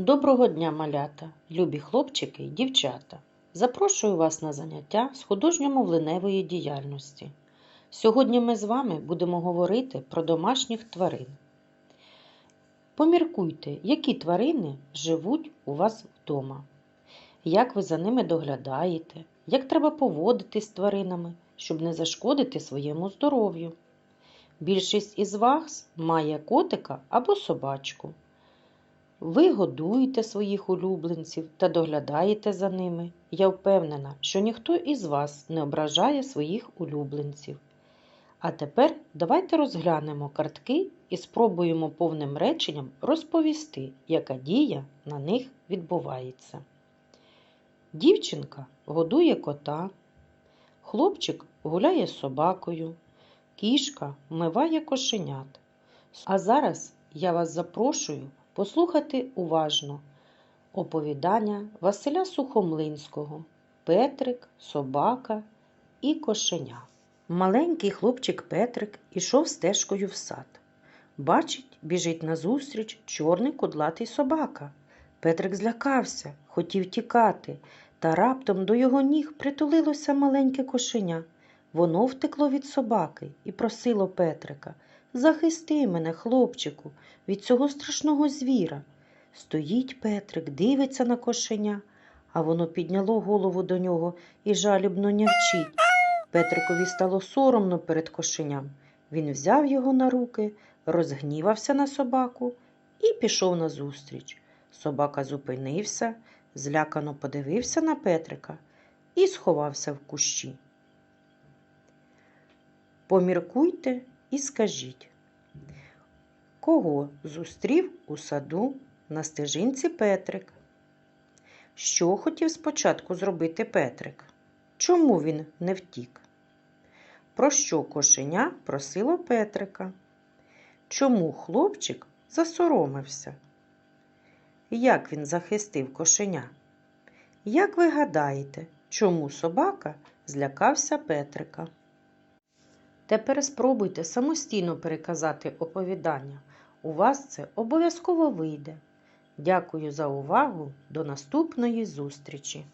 Доброго дня, малята, любі хлопчики і дівчата. Запрошую вас на заняття з художньо-мовленевої діяльності. Сьогодні ми з вами будемо говорити про домашніх тварин. Поміркуйте, які тварини живуть у вас вдома, як ви за ними доглядаєте, як треба поводитись з тваринами, щоб не зашкодити своєму здоров'ю. Більшість із вас має котика або собачку. Ви годуєте своїх улюбленців та доглядаєте за ними. Я впевнена, що ніхто із вас не ображає своїх улюбленців. А тепер давайте розглянемо картки і спробуємо повним реченням розповісти, яка дія на них відбувається. Дівчинка годує кота, хлопчик гуляє з собакою, кішка вмиває кошенят. А зараз я вас запрошую послухати уважно оповідання Василя Сухомлинського Петрик, собака і кошеня. Маленький хлопчик Петрик ішов стежкою в сад. Бачить, біжить назустріч чорний кудлатий собака. Петрик злякався, хотів тікати, та раптом до його ніг притулилося маленьке кошеня. Воно втекло від собаки і просило Петрика Захисти мене, хлопчику, від цього страшного звіра. Стоїть Петрик, дивиться на кошеня, а воно підняло голову до нього і жалібно нявчить. Петрикові стало соромно перед кошеням. Він взяв його на руки, розгнівався на собаку і пішов назустріч. Собака зупинився, злякано подивився на Петрика і сховався в кущі. Поміркуйте і скажіть, кого зустрів у саду на стежинці Петрик? Що хотів спочатку зробити Петрик? Чому він не втік? Про що кошеня просило Петрика? Чому хлопчик засоромився? Як він захистив кошеня? Як ви гадаєте, чому собака злякався Петрика? Тепер спробуйте самостійно переказати оповідання. У вас це обов'язково вийде. Дякую за увагу. До наступної зустрічі!